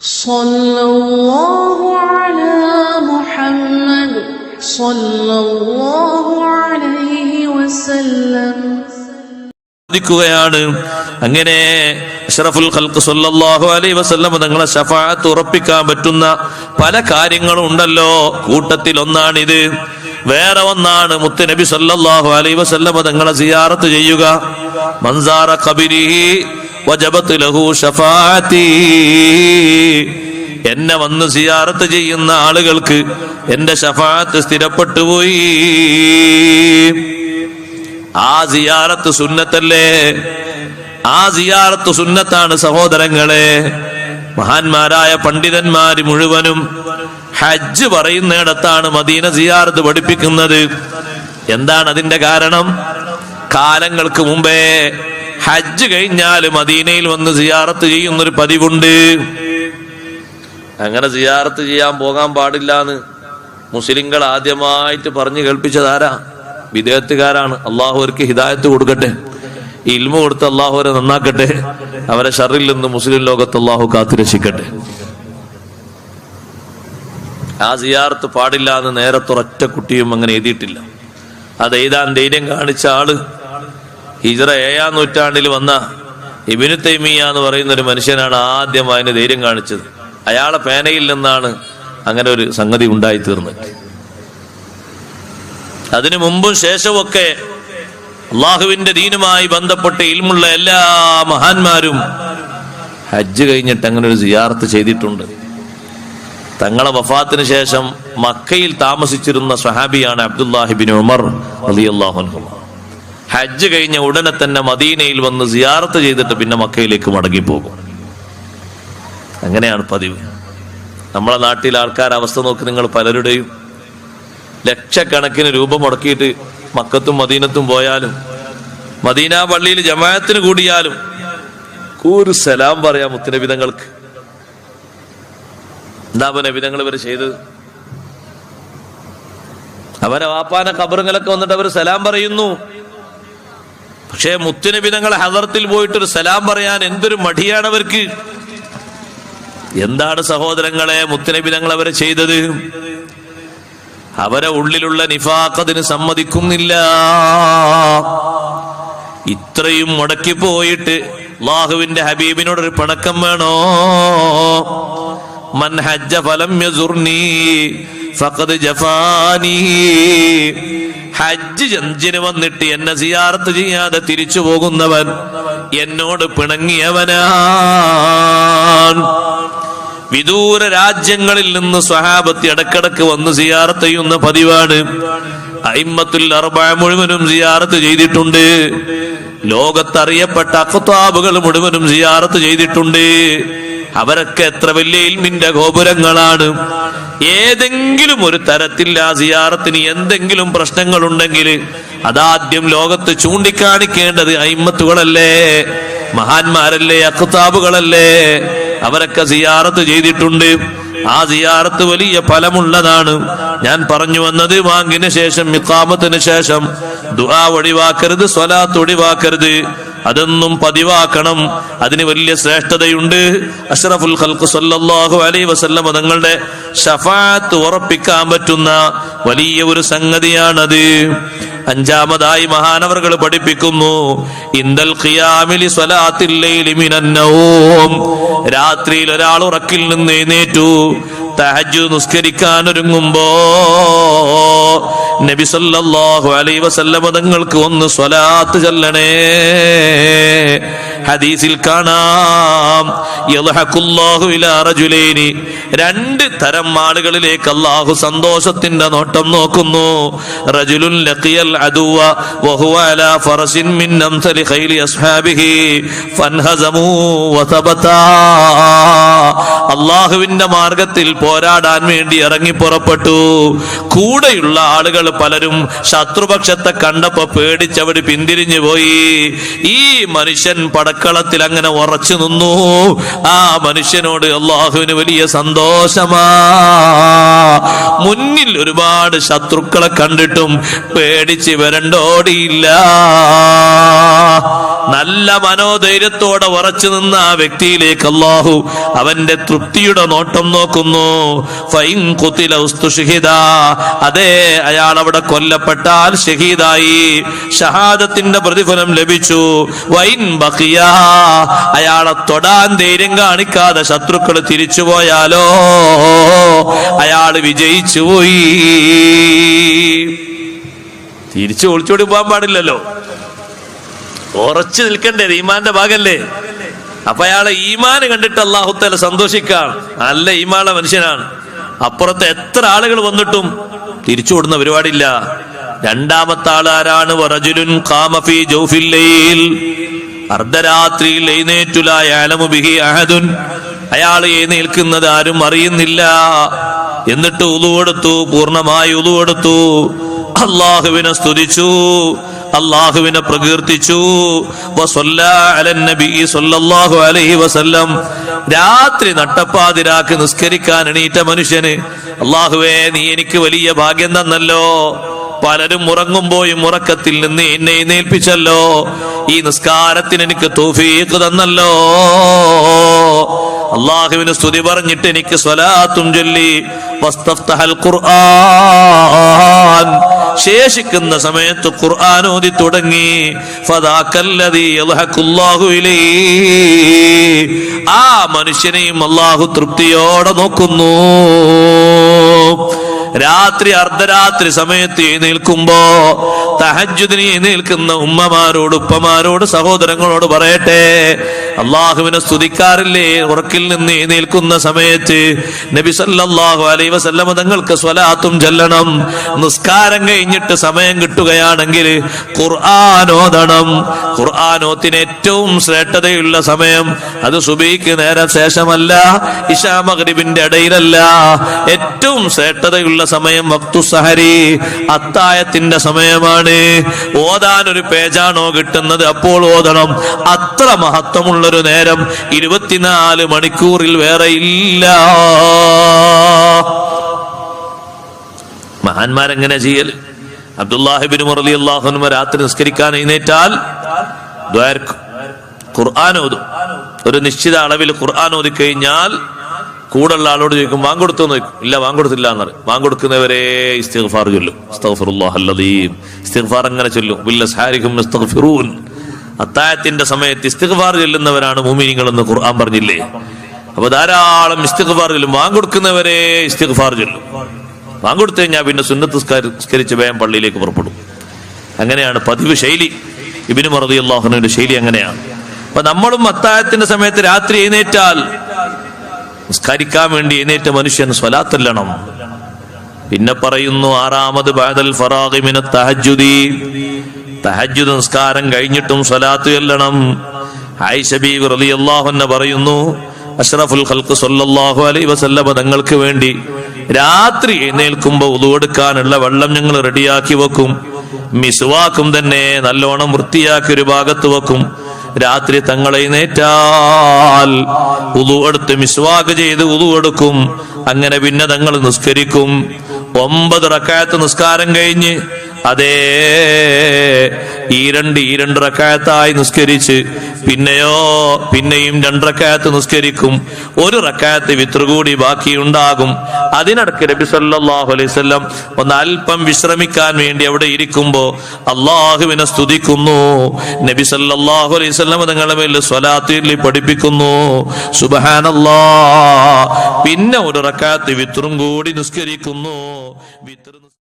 صلى الله على محمد صلى الله عليه وسلم ാണ് അങ്ങനെ അഷ്റഫുൽ ഖൽക്ക് സല്ലല്ലാഹു അലൈഹി വസല്ലം തങ്ങളെ ഷഫാഅത്ത് ഉറപ്പിക്കാൻ പറ്റുന്ന പല കാര്യങ്ങളും ഉണ്ടല്ലോ കൂട്ടത്തിൽ ഒന്നാണിത് വേറെ ഒന്നാണ് മുത്തുനബി സല്ലല്ലാഹു അലൈഹി വസല്ലം തങ്ങളെ സിയാറത്ത് ചെയ്യുക മൻസാറ ഖബരിഹി വജബത്ത് ലഹു ഷഫാഅത്തി എന്നെ വന്ന് സിയാറത്ത് ചെയ്യുന്ന ആളുകൾക്ക് എന്റെ ഷഫാഅത്ത് സ്ഥിരപ്പെട്ടു പോയി. ആ സിയാറത്ത് സുന്നത്തല്ലേ? ആ സിയാറത്ത് സുന്നത്താണ് സഹോദരങ്ങളെ. മഹാന്മാരായ പണ്ഡിതന്മാര് മുഴുവനും ഹജ്ജ് പറയുന്നിടത്താണ് മദീന സിയാറത്ത് പഠിപ്പിക്കുന്നത്. എന്താണ് അതിന്റെ കാരണം? കാലങ്ങൾക്ക് മുമ്പേ ഹജ്ജ് കഴിഞ്ഞാൽ മദീനയിൽ വന്ന് സിയാറത്ത് ചെയ്യുന്നൊരു പതിവുണ്ട്. അങ്ങനെ സിയാറത്ത് ചെയ്യാൻ പോകാൻ പാടില്ല എന്ന് മുസ്ലിങ്ങൾ ആദ്യമായിട്ട് പറഞ്ഞു കേൾപ്പിച്ചത് ആരാ? വിദേഹത്തുകാരാണ്. അള്ളാഹു അവർക്ക് ഹിദായത്ത് കൊടുക്കട്ടെ. ഇൽമ കൊടുത്ത് അള്ളാഹു അവരെ നന്നാക്കട്ടെ. അവരെ ഷറിൽ നിന്ന് മുസ്ലിം ലോകത്ത് അള്ളാഹു കാത്തുരക്ഷിക്കട്ടെ ആ സിയാർത്ത് പാടില്ല എന്ന് നേരത്തൊരൊറ്റ കുട്ടിയും അങ്ങനെ എഴുതിയിട്ടില്ല. അത് എഴുതാൻ ധൈര്യം കാണിച്ച ആൾ ഹിജറ ഏഴാം നൂറ്റാണ്ടിൽ വന്ന ഇബിനു തൈമിയ എന്ന് പറയുന്ന ഒരു മനുഷ്യനാണ് ആദ്യം അതിന് ധൈര്യം കാണിച്ചത്. അയാളെ പേനയിൽ നിന്നാണ് അങ്ങനെ ഒരു സംഗതി ഉണ്ടായി തീർന്നത്. അതിനു മുമ്പും ശേഷമൊക്കെ അള്ളാഹുവിന്റെ ദീനുമായി ബന്ധപ്പെട്ട് ഇൽമുള്ള എല്ലാ മഹാന്മാരും ഹജ്ജ് കഴിഞ്ഞിട്ട് അങ്ങനെ ഒരു സിയാർത്ത് ചെയ്തിട്ടുണ്ട്. തങ്ങളെ വഫാത്തിന് ശേഷം മക്കയിൽ താമസിച്ചിരുന്ന സഹാബിയാണ് അബ്ദുല്ലാഹിബിൻ ഉമർ അലിയല്ലാഹു ഹജ്ജ് കഴിഞ്ഞ ഉടനെ തന്നെ മദീനയിൽ വന്ന് സിയാറത്ത് ചെയ്തിട്ട് പിന്നെ മക്കയിലേക്ക് മടങ്ങിപ്പോകും. അങ്ങനെയാണ് പതിവ്. നമ്മളെ നാട്ടിൽ ആൾക്കാർ അവസ്ഥ നോക്കി നിങ്ങൾ പലരുടെയും ലക്ഷക്കണക്കിന് രൂപ മുടക്കിയിട്ട് മക്കത്തും മദീനത്തും പോയാലും മദീന പള്ളിയിൽ ജമായത്തിന് കൂടിയാലും ഒരു സലാം പറയാം മുത്തനബിതങ്ങൾക്ക്. എന്താ നബിതങ്ങൾ ഇവർ ചെയ്തത്? അവരെ വാപ്പാന കബറുകളൊക്കെ വന്നിട്ട് അവർ സലാം പറയുന്നു. പക്ഷേ മുത്തുനബിതങ്ങളെ ഹദർത്തിൽ പോയിട്ടൊരു സലാം പറയാൻ എന്തൊരു മടിയാണ് അവർക്ക്. എന്താണ് സഹോദരങ്ങളെ മുത്തുനബിതങ്ങൾ അവരെ ചെയ്തത്? അവരെ ഉള്ളിലുള്ള നിഫാഖതിന് സമ്മതിക്കുന്നില്ല. ഇത്രയും മുടക്കി പോയിട്ട് അള്ളാഹുവിന്റെ ഹബീബിനോടൊരു പിണക്കം വേണോ? മൻ ഹജ്ജ ഫലം ഫഖദ് ഹജ്ജ് വന്നിട്ട് എന്നെ സിയാർത്ത് ചെയ്യാതെ തിരിച്ചു പോകുന്നവൻ എന്നോട് പിണങ്ങിയവനാൻ വിദൂര രാജ്യങ്ങളിൽ നിന്ന് സ്വഹാബത്തി ഇടക്കിടക്ക് വന്ന് സിയാറത്ത് ചെയ്യുന്ന പതിവാണ്. അയിമ്മത്തുൽ അർബ മുഴുവനും സിയാറത്ത് ചെയ്തിട്ടുണ്ട്. ലോകത്തറിയപ്പെട്ട അഖത്താബുകൾ മുഴുവനും സിയാറത്ത് ചെയ്തിട്ടുണ്ട്. അവരൊക്കെ എത്ര വലിയ ഇൽമിന്റെ ഗോപുരങ്ങളാണ്. ഏതെങ്കിലും ഒരു തരത്തിൽ ആ സിയാറത്തിന് എന്തെങ്കിലും പ്രശ്നങ്ങളുണ്ടെങ്കിൽ അതാദ്യം ലോകത്ത് ചൂണ്ടിക്കാണിക്കേണ്ടത് അയിമത്തുകളല്ലേ മഹാന്മാരല്ലേ അക്താബുകളല്ലേ അവരൊക്കെ സിയാറത്ത് ചെയ്തിട്ടുണ്ട്. ആ സിയാറത്ത് വലിയ ഫലമുള്ളതാണ്. ഞാൻ പറഞ്ഞു വന്നത് വാങ്ങിന് ശേഷം മിക്കാമത്തിന് ശേഷം. ദുആ ഒഴിവാക്കരുത് സ്വലാത്ത് ഒഴിവാക്കരുത്. അതൊന്നും പതിവാക്കണം. അതിന് വലിയ ശ്രേഷ്ഠതയുണ്ട്. അഷ്റഫുൽ ഖൽഖ് സല്ലല്ലാഹു അലൈഹി വസല്ലം തങ്ങളുടെ ഷഫാത്ത് ഉറപ്പിക്കാൻ പറ്റുന്ന വലിയ ഒരു സംഗതിയാണത്. അഞ്ചാമതായി മഹാനവറുകൾ പഠിപ്പിക്കുന്നു. ഇന്ദൽ ഖിയാമിലി സ്വലാത്തിൽ ലൈലി മിനന്നൗം രാത്രിയിൽ ഒരാൾ ഉറക്കിൽ നിന്ന് എഴുന്നേറ്റു. തഹജു നിസ്കരിക്കാൻ ഒരുങ്ങുമ്പോ നബി സല്ലല്ലാഹു അലൈഹി വസല്ലമ തങ്ങൾക്ക് ഒന്ന് സ്വലാത്ത് ചൊല്ലണേ. ഹദീസിൽ കാണാം. റജുലൈനി. രണ്ട് തരം ആളുകളിലേക്ക് അള്ളാഹു സന്തോഷത്തിന്റെ നോട്ടം നോക്കുന്നു. റജുലുൻ ലഖിയൽ അദുവ വഹുവ ഫറസിൻ മിൻ അംസലി ഖൈലി അസ്ഹാബിഹി ഫൻഹസമു വതബതാ അള്ളാഹുവിന്റെ മാർഗത്തിൽ പോരാടാൻ വേണ്ടി ഇറങ്ങി പുറപ്പെട്ടു. കൂടെയുള്ള ആളുകൾ പലരും ശത്രുപക്ഷത്തെ കണ്ടപ്പോ പേടിച്ചവര് പിന്തിരിഞ്ഞു പോയി. ഈ മനുഷ്യൻ പടക്കളത്തിൽ അങ്ങനെ ഉറച്ചു നിന്നു. ആ മനുഷ്യനോട് അള്ളാഹുവിന് വലിയ സന്തോഷമാ. മുന്നിൽ ഒരുപാട് ശത്രുക്കളെ കണ്ടിട്ടും പേടിച്ച് വരണ്ടോടിയില്ല. നല്ല മനോധൈര്യത്തോടെ ഉറച്ചു നിന്ന ആ വ്യക്തിയിലേക്ക് അള്ളാഹു അവന്റെ തൃപ്തിയുടെ നോട്ടം നോക്കുന്നു. ഫൈൻ അതെ അയാൾ അവിടെ കൊല്ലപ്പെട്ടാൽ ഷഹീദായി. ഷഹാദത്തിന്റെ പ്രതിഫലം ലഭിച്ചു. വൈൻ ബക്കിയ അയാളെ തൊടാൻ ധൈര്യം കാണിക്കാതെ ശത്രുക്കൾ തിരിച്ചുപോയാലോ അയാൾ വിജയിച്ചു പോയി. തിരിച്ചു ഒളിച്ചോടി പോകാൻ പാടില്ലല്ലോ. ഉറച്ചു നിൽക്കണ്ടേ ഈമാന്റെ ഭാഗല്ലേ? അപ്പൊ അയാളെ ഈമാന് കണ്ടിട്ട് അള്ളാഹുത്തല സന്തോഷിക്കാണ്. നല്ല ഈമാനുള്ള മനുഷ്യനാണ്. അപ്പുറത്തെ എത്ര ആളുകൾ വന്നിട്ടും തിരിച്ചു വിടുന്ന പരിപാടിയില്ല. രണ്ടാമത്തെ ആൾ ആരാണ് ജൗഫിൽ ലൈൽ. അർദ്ധരാത്രിയിൽ എഴുന്നേറ്റുലായാലമു ബിഹി അഹദുൻ. അയാൾ എഴുന്നേൽക്കുന്നത് ആരും അറിയുന്നില്ല. എന്നിട്ട് ഉളുവെടുത്തു പൂർണമായി ഉളുവെടുത്തു അള്ളാഹുവിനെ സ്തുതിച്ചു. അള്ളാഹുവിനെ പ്രകീർത്തിച്ചു. വസല്ലാ രാത്രി നട്ടപ്പാതിരാക്ക് നിസ്കരിക്കാൻ എണീറ്റ മനുഷ്യന് അള്ളാഹുവേ നീ എനിക്ക് വലിയ ഭാഗ്യം തന്നല്ലോ. പലരും ഉറങ്ങുമ്പോഴും ഉറക്കത്തിൽ നിന്ന് എന്നെ എഴുന്നേൽപ്പിച്ചല്ലോ ഈ നിസ്കാരത്തിന് എനിക്ക് തോഫീക്ക് തന്നല്ലോ. അള്ളാഹുവിന് സ്തുതി പറഞ്ഞിട്ട് എനിക്ക് സ്വലാത്തും ചൊല്ലി ഖുർആൻ. ശേഷിക്കുന്ന സമയത്ത് ഖുർആൻ ഓതി തുടങ്ങി. ആ മനുഷ്യനെയും അള്ളാഹു തൃപ്തിയോടെ നോക്കുന്നു. രാത്രി അർദ്ധരാത്രി സമയത്ത് എഴുന്നേൽക്കുമ്പോ തഹജുദിന് എഴുന്നേൽക്കുന്ന ഉമ്മമാരോട് ഉപ്പമാരോട് സഹോദരങ്ങളോട് പറയട്ടെ. അള്ളാഹുവിനെ സ്തുതിക്കാറില്ലേ? ഉറക്കിൽ നിന്ന് എഴുന്നേൽക്കുന്ന സമയത്ത് നബി സല്ലാഹു അലൈ വസല്ലമ തങ്ങൾക്ക് സ്വലാത്തും ചെല്ലണം. നിസ്കാരം കഴിഞ്ഞിട്ട് സമയം കിട്ടുകയാണെങ്കിൽ ഖുർആാനോദണം ഖുർആാനോത്തിന് ഏറ്റവും ശ്രേഷ്ഠതയുള്ള സമയം അത് സുബൈക്ക് നേരെ ശേഷമല്ല ഇഷാ മഗ്രിബിന്റെ ഇടയിലല്ല. ഏറ്റവും ശ്രേഷ്ഠതയുള്ള സമയം വക്തു സഹരി അത്തായത്തിന്റെ സമയമാണ്. ഓതാൻ ഒരു പേജാണോ കിട്ടുന്നത്? അപ്പോൾ ഓതണം. അത്ര മഹത്വമുള്ളൊരു നേരം ഇരുപത്തിനാല് മണിക്കൂറിൽ വേറെ ഇല്ല. മഹാന്മാരെങ്ങനെ ചെയ്യൽ അബ്ദുല്ലാഹിബിൻ മുറലി അള്ളാഹുനുമ രാത്രി നിസ്കരിക്കാൻ എഴുന്നേറ്റാൽ ഖുർആൻ ഓതും. ഒരു നിശ്ചിത അളവിൽ ഖുർആൻ ഓതി കഴിഞ്ഞാൽ കൂടുള്ള ആളോട് ചോദിക്കും വാങ്ങൊടുത്തു നോക്കും ഇല്ല വാങ്ങൊടുത്തില്ല എന്ന് പറയും. വാങ്ങൊടുക്കുന്നവരെ ഇസ്തിഗ്ഫാർ ചൊല്ലും. അസ്തഗ്ഫിറുല്ലാഹ് അല്ലദീം. ഇസ്തിഗ്ഫാർ അങ്ങനെ ചൊല്ലും? ബില്ലസ്ഹാരിക്കും ഇസ്തഗ്ഫിറൂൻ അത്തായത്തിന്റെ സമയത്ത് ഇസ്തിഗ്ഫാർ ചെല്ലുന്നവരാണ് മുഅ്മിനീങ്ങൾ എന്ന് ഖുർആൻ പറഞ്ഞില്ലേ? അപ്പൊ ധാരാളം ഇസ്തിഖ്ബാർ ചെല്ലും. വാങ്ങൊടുക്കുന്നവരെ ഇസ്തിഗ്ഫാർ ചെല്ലും. വാങ്ങൊടുത്തു കഴിഞ്ഞാൽ പിന്നെ സുന്നത്ത് നിസ്കരിച്ച് വേഗം പള്ളിയിലേക്ക് പുറപ്പെടും. അങ്ങനെയാണ് പതിവ് ശൈലി. ഇബിന് അള്ളാഹുവിന്റെ ശൈലി അങ്ങനെയാണ്. അപ്പൊ നമ്മളും അത്തായത്തിന്റെ സമയത്ത് രാത്രി എഴുന്നേറ്റാൽ നിസ്കരിക്കാൻ വേണ്ടി എഴുന്നേറ്റ മനുഷ്യൻ സ്വലാത്തല്ലണം. പിന്നെ പറയുന്നു ആറാമത് ബാദൽ ഫറാഖിമിന തഹജുദി തഹജുദ് നിസ്കാരം കഴിഞ്ഞിട്ടും സ്വലാത്ത് ചെല്ലണം. ആയിഷ റലി റളിയല്ലാഹു അൻഹ പറയുന്നു അഷ്റഫുൽ ഖൽഖ് സല്ലല്ലാഹു അലൈഹി വസല്ലമ തങ്ങൾക്ക് വേണ്ടി രാത്രി എഴുന്നേൽക്കുമ്പോൾ ഉതുവെടുക്കാനുള്ള വെള്ളം ഞങ്ങൾ റെഡിയാക്കി വെക്കും. മിസുവാക്കും തന്നെ നല്ലോണം വൃത്തിയാക്കി ഒരു ഭാഗത്ത് വെക്കും. രാത്രി തങ്ങളെ നേറ്റാൽ ഉതു എടുത്ത് മിസ്വാക്ക് ചെയ്ത് ഉതു എടുക്കും അങ്ങനെ പിന്നെ തങ്ങൾ നിസ്കരിക്കും. ഒമ്പത് റക്കായത്ത് നിസ്കാരം കഴിഞ്ഞ് അതേ ഈ രണ്ട് ഈ രണ്ട് റക്കായത്തായി നിസ്കരിച്ച് പിന്നെയോ പിന്നെയും രണ്ടറക്കായത്ത് നിസ്കരിക്കും ഒരു റക്കായത്ത് കൂടി ബാക്കിയുണ്ടാകും. അതിനിടയ്ക്ക് നബി സല്ലല്ലാഹു അലൈഹി വസല്ലം ഒന്ന് അല്പം വിശ്രമിക്കാൻ വേണ്ടി അവിടെ ഇരിക്കുമ്പോ അള്ളാഹുവിനെ സ്തുതിക്കുന്നു. നബി സല്ലാഹു അലൈഹി വസല്ലം തങ്ങളുടെ മേൽ സ്വലാത്തിൽ പഠിപ്പിക്കുന്നു. സുബഹാനല്ലാ. പിന്നെ ഒരു റക്കായത്ത് വിത്രും കൂടി നിസ്കരിക്കുന്നു. വിത്ര